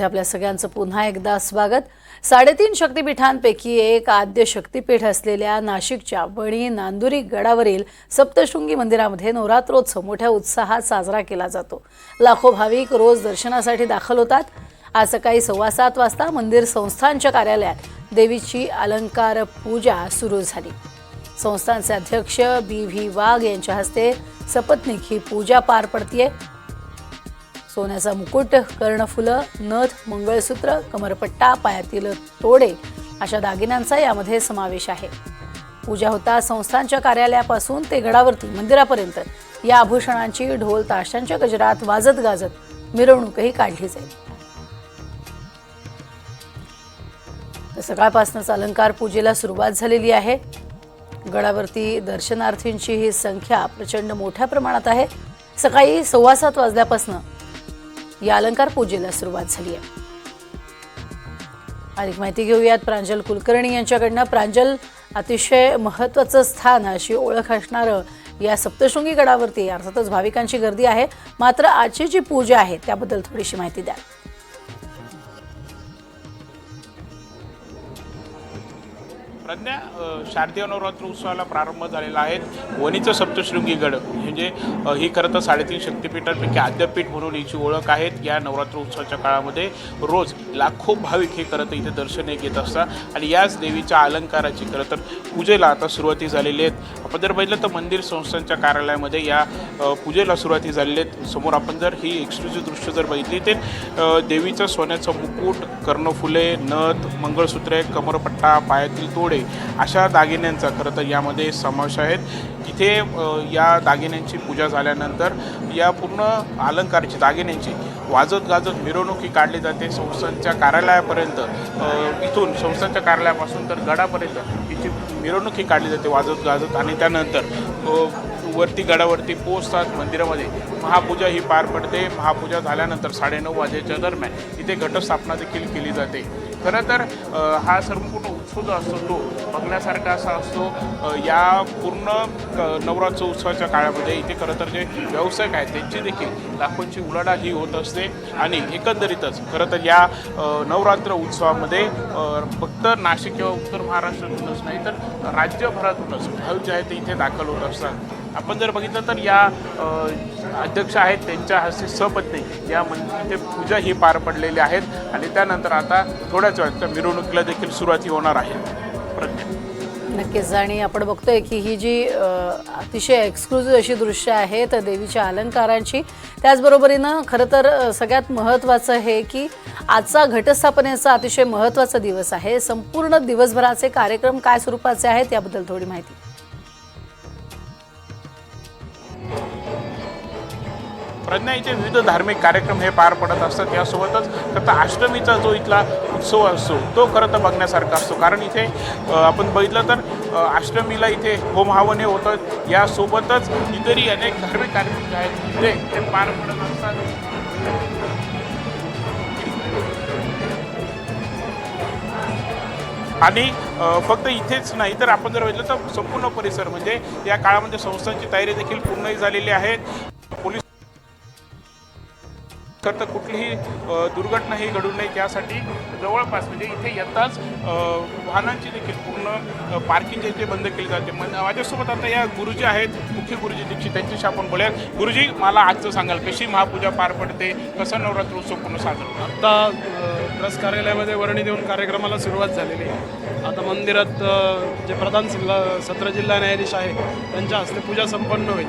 मध्ये आपल्या सगळ्यांचं पुन्हा एकदा स्वागत. साडेतीन शक्तिपीठांपैकी एक आद्य शक्तिपीठ असलेल्या नाशिकच्या वणी नांदुरी गडावरील सप्तशृंगी मंदिरामध्ये नवरात्रोत्सव मोठ्या उत्साहात साजरा केला जातो. लाखो भाविक रोज दर्शनासाठी दाखल होतात. आज सकाळी सव्वा सात वाजता मंदिर संस्थानच्या कार्यालयात देवीची अलंकार पूजा सुरू झाली. संस्थानचे अध्यक्ष बी व्ही वाघ यांच्या हस्ते सपत्नीक ही पूजा पार पडतीये. सोन्याचा मुकुट कर्णफुलं नथ मंगळसूत्र कमरपट्टा पायातील तोडे अशा दागिन्यांचा यामध्ये समावेश आहे. पूजा होता संस्थांच्या कार्यालयापासून ते गडावरती मंदिरापर्यंत. या आभूषणांची ढोल ताशांच्या गजरात वाजत गाजत मिरवणूकही काढली जाईल. सकाळपासूनच अलंकार पूजेला सुरुवात झालेली आहे. गडावरती दर्शनार्थींची ही संख्या प्रचंड मोठ्या प्रमाणात आहे. सकाळी सव्वा सात वाजल्यापासून या अलंकार पूजेला सुरुवात झाली आहे. अधिक माहिती घेऊयात प्रांजल कुलकर्णी यांच्याकडनं. प्रांजल अतिशय महत्वाचं स्थान अशी ओळख असणारं या सप्तशृंगी गडावरती अर्थातच भाविकांची गर्दी आहे. मात्र आजची जी पूजा आहे त्याबद्दल थोडीशी माहिती द्या प्रज्ञा शारदीय नवरात्र उत्सवाला प्रारंभ झालेला आहे. वणीचं सप्तशृंगी गड म्हणजे ही खरं तर साडेतीन शक्तिपीठांपैकी आद्यपीठ म्हणून हिची ओळख आहेत. या नवरात्र उत्सवाच्या काळामध्ये रोज लाखो भाविक हे खरं तर इथे दर्शने घेत असतात. आणि याच देवीच्या अलंकाराची खरं तर पूजेला आता सुरुवाती झालेली आहेत. आपण जर बघितलं तर मंदिर संस्थांच्या कार्यालयामध्ये या पूजेला सुरुवाती झालेली आहेत. समोर आपण जर ही एक्सक्लुझिव्ह दृश्य जर बघितली ते देवीचं सोन्याचं मुकुट कर्णफुले नथ मंगळसूत्रे कमरपट्टा पायातील तोडे अशा दागिन्यांचा. खरं तर यामध्ये समावेश आहेत. इथे या दागिन्यांची पूजा झाल्यानंतर या पूर्ण अलंकाराची दागिन्यांची वाजत गाजत मिरवणुकी काढली जाते. संस्थांच्या कार्यालयापर्यंत इथून संस्थांच्या कार्यालयापासून तर गडापर्यंत इथे मिरवणुकी काढली जाते वाजत गाजत. आणि त्यानंतर वरती गडावरती पोचतात मंदिरामध्ये. महापूजा ही पार पडते. महापूजा झाल्यानंतर साडेनऊ वाजेच्या दरम्यान इथे घटस्थापना देखील केली जाते. खरं तर हा संपूर्ण उत्सव जो असतो तो बघण्यासारखा असा असतो. या पूर्ण नवरात्र उत्सवाच्या काळामध्ये इथे खरं तर जे व्यावसायिक आहेत त्यांची देखील लाखोंची उलाढाल ही होत असते आणि एकंदरीतच खरं तर या नवरात्र उत्सवामध्ये फक्त नाशिक किंवा उत्तर महाराष्ट्रातूनच नाही तर राज्यभरातूनच भाविक जे आहेत ते इथे दाखल होत असतात. आपण जर बघितलं तर या अध्यक्ष आहेत त्यांच्या हस्ते सपत्नी या मंदिर पूजा ही पार पडलेली आहेत आणि त्यानंतर आता थोड्याच वेळात मिरवणुकीला देखील सुरुवाती होणार आहे. प्रज्ञा. नक्कीच. आणि आपण बघतोय की ही जी अतिशय एक्सक्लुझिव्ह अशी दृश्य आहेत देवीच्या अलंकारांची त्याचबरोबरीनं खरं तर सगळ्यात महत्त्वाचं हे की आजचा घटस्थापनेचा अतिशय महत्त्वाचा दिवस आहे. संपूर्ण दिवसभराचे कार्यक्रम काय स्वरूपाचे आहेत याबद्दल थोडी माहिती. प्रज्ञाईचे विविध धार्मिक कार्यक्रम हे पार पडत असतात. यासोबतच खरं तर अष्टमीचा जो इथला उत्सव असतो तो खरं तर बघण्यासारखा असतो. कारण इथे आपण बघितलं तर अष्टमीला इथे होम हवन हे होतं यासोबतच इतरही अनेक धार्मिक कार्यक्रम जे आहेत. ते ते पार पडत असतात. आणि फक्त इथेच नाही तर आपण जर बघितलं तर संपूर्ण परिसर म्हणजे या काळामध्ये संस्थांची तयारी देखील पूर्णही झालेली आहे. तर कुठलीही दुर्घटनाही दुर्घटना ही घडू नये त्यासाठी जवळपास म्हणजे इथे येताच वाहनांची देखील पूर्ण पार्किंग इथे बंद केली जाते. माझ्यासोबत आता या गुरुजी आहेत मुख्य गुरुजी दीक्षित त्यांच्याशी आपण बोलूयात. गुरुजी मला आजचं सांगाल कशी महापूजा पार पडते कसा नवरात्र उत्सव पूर्ण साजरा आता आत्ता ट्रस्ट कार्यालयामध्ये वर्णी देऊन कार्यक्रमाला सुरुवात झालेली आहे. आता मंदिरात जे प्रधान जिल्हा सत्र जिल्हा न्यायाधीश आहे त्यांच्या हस्ते पूजा संपन्न होईल.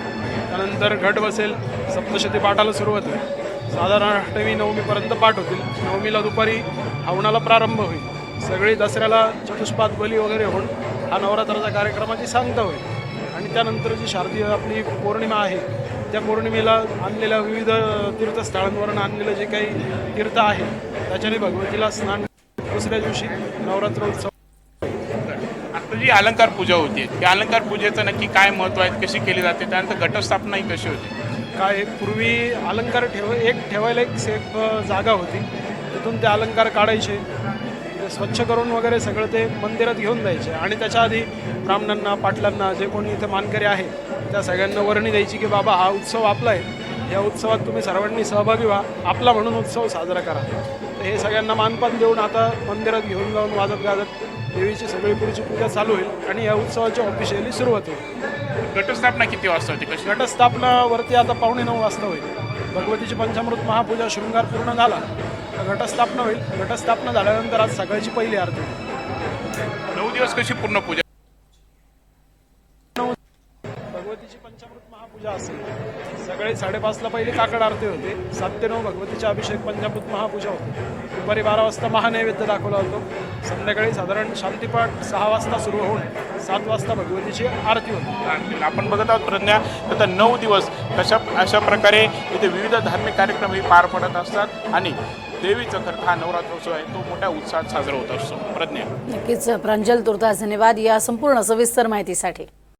त्यानंतर घट बसेल सप्तशती पाठाला सुरुवात होईल. साधारण अष्टमी नवमीपर्यंत पाठ होतील. नवमीला दुपारी हवनाला प्रारंभ होईल. सगळी दसऱ्याला चतुष्पाद बली वगैरे होऊन हा नवरात्राच्या कार्यक्रमाची सांगता होईल. आणि त्यानंतर जी शारदीय आपली पौर्णिमा आहे त्या पौर्णिमेला आणलेल्या विविध तीर्थस्थळांवरून आणलेलं जे काही तीर्थ आहे त्याच्याने भगवतीला स्नान दुसऱ्या दिवशी नवरात्र उत्सव. आता जी अलंकार पूजा होती त्या अलंकार पूजेचं नक्की काय महत्त्व आहे कशी केली जाते त्यानंतर घटस्थापना ही कशी होती? काय पूर्वी अलंकार ठेव एक ठेवायला एक सेफ जागा होती. तिथून ते अलंकार काढायचे. ते स्वच्छ करून वगैरे सगळं ते मंदिरात घेऊन जायचे. आणि त्याच्या आधी ब्राह्मणांना पाटलांना जे कोणी इथे मानकरी आहे त्या सगळ्यांना वर्णी द्यायची की बाबा हा उत्सव आपला आहे. या उत्सवात तुम्ही सर्वांनी सहभागी व्हा. आपला म्हणून उत्सव साजरा करा. तर हे सगळ्यांना मानपान देऊन आता मंदिरात घेऊन जाऊन वाजत गाजत देवीची सगळी पुढची पूजा चालू होईल. आणि या उत्सवाची ऑफिशियली सुरुवात होईल. घटस्थापना किती वाजता होती? कशी? घटस्थापनावरती आता पावणे नऊ वाजता होईल. भगवतीची पंचामृत महापूजा शृंगार पूर्ण झाला तर घटस्थापना होईल. घटस्थापना झाल्यानंतर आज सकाळची पहिली आरती. नऊ दिवस कशी पूर्ण पूजा भगवतीची पंचामृत महापूजा असेल. सकाळी साडेपाचला पहिली काकड आरती होते. सात ते नऊ भगवतीचा अभिषेक पंचामृत महापूजा होते. दुपारी बारा वाजता महानैवेद्य दाखवला जातो संध्याकाळी साधारण शांतीपाठ सहा वाजता सुरू होऊन सात वाजता भगवतीची आरती होते. आपण बघत आहोत प्रज्ञा आता नऊ दिवस कशा अशा प्रकारे इथे विविध धार्मिक कार्यक्रम हे पार पडत असतात आणि देवीचं खरं हा नवरात्रोत्सव आहे तो मोठ्या उत्साहात साजरा होत असतो. प्रज्ञा. नक्कीच प्रांजल तुर्तास धन्यवाद या संपूर्ण सविस्तर माहितीसाठी.